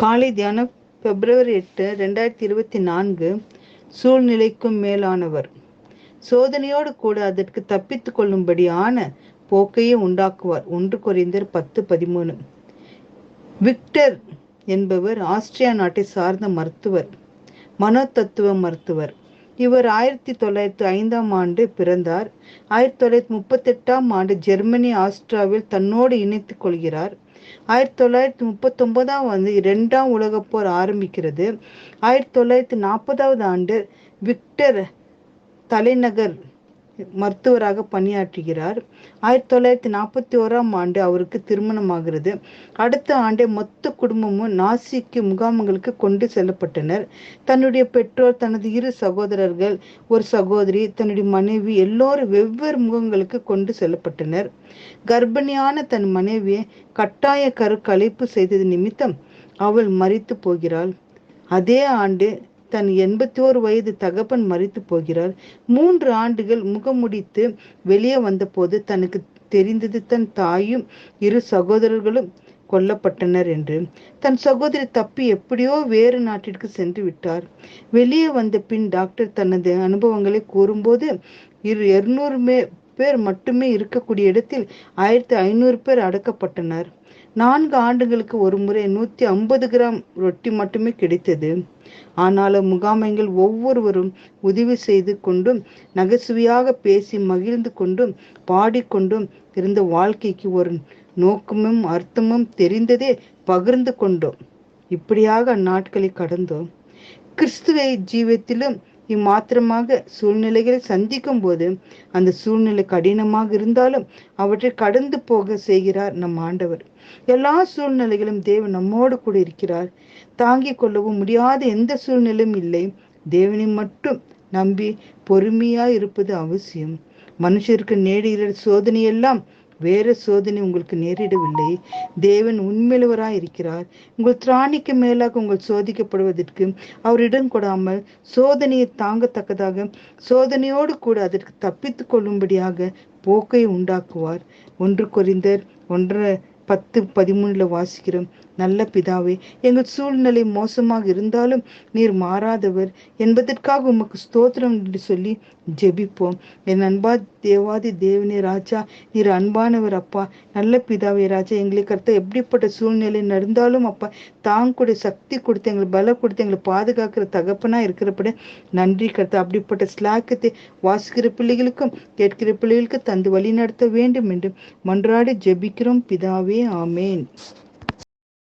காலை தியானம் பிப்ரவரி எட்டு ரெண்டாயிரத்தி இருபத்தி நான்கு சூழ்நிலைக்கும் மேலானவர். சோதனையோடு கூட அதற்கு தப்பித்து கொள்ளும்படியான போக்கையே உண்டாக்குவார். ஒன்று குறைந்தர் பத்து பதிமூணு. விக்டர் என்பவர் ஆஸ்திரியா நாட்டை சார்ந்த மருத்துவர் மனோதத்துவ மருத்துவர். இவர் ஆயிரத்தி தொள்ளாயிரத்தி ஐந்தாம் ஆண்டு பிறந்தார். ஆயிரத்தி தொள்ளாயிரத்தி முப்பத்தெட்டாம் ஆண்டு ஜெர்மனி ஆஸ்திராவில் தன்னோடு இணைத்துக் கொள்கிறார். ஆயிரத்தி தொள்ளாயிரத்தி முப்பத்தி ஒன்பதாம் ஆண்டு இரண்டாம் உலகப் போர் ஆரம்பிக்கிறது. ஆயிரத்தி தொள்ளாயிரத்தி நாற்பதாவது ஆண்டு விக்டர் தலைநகர் மருத்துவராக பணியாற்றுகிறார். ஆயிரத்தி தொள்ளாயிரத்தி நாற்பத்தி ஓராம் ஆண்டு அவருக்கு திருமணமாகிறது. அடுத்த ஆண்டே மொத்த குடும்பமும் நாசிக்கு முகாம்களுக்கு கொண்டு செல்லப்பட்டனர். தன்னுடைய பெற்றோர் தனது இரு சகோதரர்கள் ஒரு சகோதரி தன்னுடைய மனைவி எல்லோரும் வெவ்வேறு முகங்களுக்கு கொண்டு செல்லப்பட்டனர். கர்ப்பிணியான தன் மனைவியை கட்டாய கரு கலைப்பு செய்தது நிமித்தம் அவள் மறித்து போகிறாள். அதே ஆண்டு தன் எண்பத்தி ஓரு வயது தகப்பன் மறித்து போகிறார். மூன்று ஆண்டுகள் முகமுடித்து வெளியே வந்தபோது தனக்கு தெரிந்தது தன் தாயும் இரு சகோதரர்களும் கொல்லப்பட்டனர் என்று. தன் சகோதரி தப்பி எப்படியோ வேறு நாட்டிற்கு சென்று விட்டார். வெளியே வந்த பின் டாக்டர் தனது அனுபவங்களை கூறும்போது இரு இருநூறு பேர் மட்டுமே இருக்கக்கூடிய இடத்தில் ஆயிரத்தி ஐநூறு பேர் அடக்கப்பட்டனர். நான்கு ஆண்டுகளுக்கு ஒரு முறை நூத்தி ஐம்பது கிராம் ரொட்டி மட்டுமே கிடைத்தது. ஆனாலும் முகாமைகள் ஒவ்வொருவரும் உதவி செய்து கொண்டும் நகைச்சுவையாக பேசி மகிழ்ந்து கொண்டும் பாடிக்கொண்டும் இருந்த வாழ்க்கைக்கு ஒரு நோக்கமும் அர்த்தமும் தெரிந்ததே பகிர்ந்து கொண்டோம். இப்படியாக அந்நாட்களை கடந்தோம். கிறிஸ்துவை ஜீவத்திலும் இம்மாத்திரமாக சூழ்நிலைகளை சந்திக்கும் போது அந்த சூழ்நிலை கடினமாக இருந்தாலும் அவற்றை கடந்து போக செய்கிறார் நம் ஆண்டவர். எல்லா சூழ்நிலைகளும் தேவன் நம்மோடு கூட இருக்கிறார். தாங்கிக் கொள்ளவும் முடியாத எந்த சூழ்நிலையும் இல்லை. தேவனை மட்டும் நம்பி பொறுமையா இருப்பது அவசியம். மனுஷருக்கு நேடுகிற சோதனையெல்லாம் வேறு சோதனை உங்களுக்கு நேரிடவில்லை. தேவன் உண்மையிலவராய் இருக்கிறார் உங்கள் திராணிக்கு மேலாக உங்கள் சோதிக்கப்படுவதற்கு அவரிடம் கொடாமல் சோதனையை தாங்கத்தக்கதாக சோதனையோடு கூட அதற்கு தப்பித்து கொள்ளும்படியாக போக்கை உண்டாக்குவார். ஒன்று குறைந்தர் ஒன்று பத்து பதிமூணுல வாசிக்கிறோம். நல்ல பிதாவே எங்கள் சூழ்நிலை மோசமாக இருந்தாலும் நீர் மாறாதவர். என்பதற்காக உமக்கு ஸ்தோத்திரம் என்று சொல்லி ஜெபிப்போம். என் அன்பா தேவாதி தேவனே ராஜா நீர் அன்பானவர் அப்பா. நல்ல பிதாவே ராஜா எங்களை கருத்த எப்படிப்பட்ட சூழ்நிலை நடந்தாலும் அப்பா தாங்க கூட சக்தி கொடுத்து எங்களை பல கொடுத்து எங்களை பாதுகாக்கிற தகப்பனா இருக்கிறப்பட நன்றி கருத்த அப்படிப்பட்ட ஸ்லாக்கத்தை வாசிக்கிற பிள்ளைகளுக்கும் கேட்கிற பிள்ளைகளுக்கு தந்து வழி நடத்த வேண்டும் என்று மன்றாடி ஜெபிக்கிறோம். பிதாவே ஆமேன்.